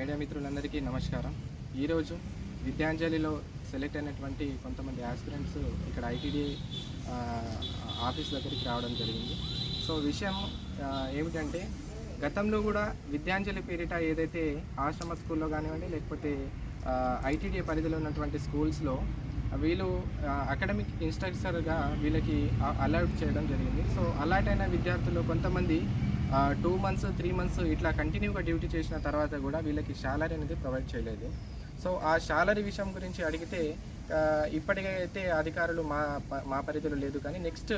Media మిత్రులందరికీ నమస్కారం. ఈరోజు విద్యాంజలిలో సెలెక్ట్ అయినటువంటి కొంతమంది ఆస్పిరెంట్స్ ఇక్కడ ఐటీడీ ఆఫీస్ దగ్గరికి రావడం జరిగింది. సో విషయం ఏమిటంటే గతంలో కూడా విద్యాంజలి పేరిట ఏదైతే ఆశ్రమ స్కూల్లో కానివ్వండి లేకపోతే ఐటీడీ పరిధిలో ఉన్నటువంటి స్కూల్స్లో వీళ్ళు అకాడమిక్ ఇన్స్ట్రక్టర్గా వీళ్ళకి అలర్ట్ చేయడం జరిగింది. సో అలర్ట్ అయిన విద్యార్థులు కొంతమంది టూ మంత్స్ త్రీ మంత్స్ ఇట్లా కంటిన్యూగా డ్యూటీ చేసిన తర్వాత కూడా వీళ్ళకి శాలరీ అనేది ప్రొవైడ్ చేయలేదు. సో ఆ శాలరీ విషయం గురించి అడిగితే ఇప్పటికైతే అధికారులు మా మా పరిధిలో లేదు. కానీ నెక్స్ట్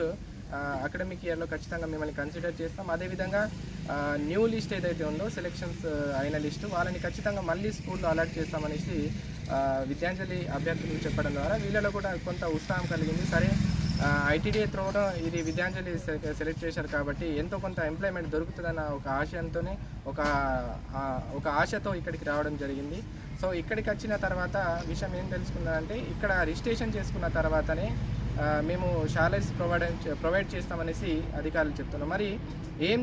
అకాడమిక్ ఇయర్లో ఖచ్చితంగా మిమ్మల్ని కన్సిడర్ చేస్తాం. అదేవిధంగా న్యూ లిస్ట్ ఏదైతే ఉందో సెలెక్షన్స్ అయిన లిస్టు వాళ్ళని ఖచ్చితంగా మళ్ళీ స్కూల్లో అలర్ట్ చేస్తామనేసి విద్యాంజలి అభ్యర్థులకు చెప్పడం ద్వారా వీళ్ళలో కూడా కొంత ఉత్సాహం కలిగింది. సరే ఐటీడీఏ త్రోలో ఇది విద్యాంజలి సెలెక్ట్ చేశారు కాబట్టి ఎంతో కొంత ఎంప్లాయ్మెంట్ దొరుకుతుందన్న ఒక ఆశయంతోనే ఒక ఒక ఆశతో ఇక్కడికి రావడం జరిగింది. సో ఇక్కడికి వచ్చిన తర్వాత విషయం ఏం తెలుసుకున్నారంటే ఇక్కడ రిజిస్ట్రేషన్ చేసుకున్న తర్వాతనే మేము శాలరీస్ ప్రొవైడ్ ప్రొవైడ్ చేస్తామనేసి అధికారులు చెప్తున్నారు. మరి ఏం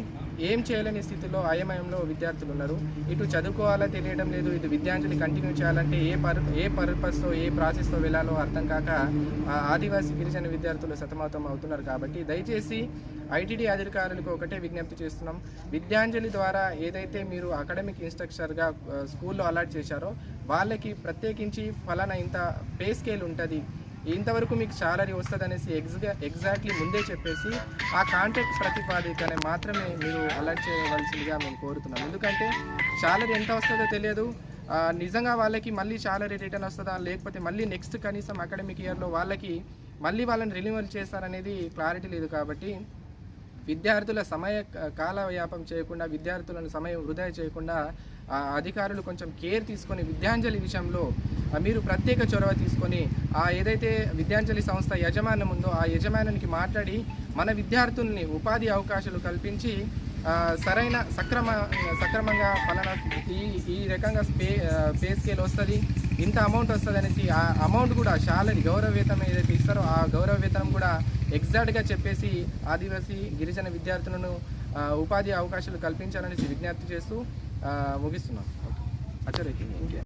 ఏం చేయలేని స్థితిలో అయమయంలో విద్యార్థులు ఉన్నారు. ఇటు చదువుకోవాలో తెలియడం లేదు ఇటు విద్యాంజలి కంటిన్యూ చేయాలంటే ఏ పర్ ఏ పర్పస్తో ఏ ప్రాసెస్తో వెళ్ళాలో అర్థం కాక ఆదివాసీ గిరిజన విద్యార్థులు సతమతం అవుతున్నారు కాబట్టి దయచేసి ఐటీడీ అధికారులకు ఒకటే విజ్ఞప్తి చేస్తున్నాం. విద్యాంజలి ద్వారా ఏదైతే మీరు అకాడమిక్ ఇన్స్ట్రక్టర్గా స్కూల్లో అలాట్ చేశారో వాళ్ళకి ప్రత్యేకించి ఫలానా ఇంత పే స్కేల్ ఉంటుంది. ఇంతవరకు మీకు శాలరీ వస్తుంది అనేసి ఎగ్జా ఎగ్జాక్ట్లీ ముందే చెప్పేసి ఆ కాంటాక్ట్ ప్రతిపాదికనే మాత్రమే మీరు అలర్ట్ చేయవలసిందిగా మేము కోరుతున్నాం. ఎందుకంటే శాలరీ ఎంత వస్తుందో తెలియదు. నిజంగా వాళ్ళకి మళ్ళీ శాలరీ రిటర్న్ వస్తుందా? లేకపోతే మళ్ళీ నెక్స్ట్ కనీసం అకాడమిక్ ఇయర్లో వాళ్ళకి మళ్ళీ వాళ్ళని రెన్యువల్ చేస్తారనేది క్లారిటీ లేదు కాబట్టి విద్యార్థుల సమయ కాలవ్యాపం చేయకుండా విద్యార్థులను సమయం వృధా చేయకుండా అధికారులు కొంచెం కేర్ తీసుకొని విద్యాంజలి విషయంలో మీరు ప్రత్యేక చొరవ తీసుకొని ఆ ఏదైతే విద్యాంజలి సంస్థ యజమానం ఉందో ఆ యజమానానికి మాట్లాడి మన విద్యార్థుల్ని ఉపాధి అవకాశాలు కల్పించి సరైన సక్రమ సక్రమంగా ఫలానా ఈ ఈ రకంగా పే పే స్కేల్ వస్తుంది. ఇంత అమౌంట్ వస్తుంది అనేసి ఆ అమౌంట్ కూడా శాలరీ గౌరవ వేతనం ఏదైతే ఇస్తారో ఆ గౌరవ వేతనం కూడా ఎగ్జాక్ట్గా చెప్పేసి ఆదివాసీ గిరిజన విద్యార్థులను ఉపాధి అవకాశాలు కల్పించాలనేసి విజ్ఞప్తి చేస్తూ ముగిస్తున్నాం. ఓకే. అచ్చరికి ఇంకే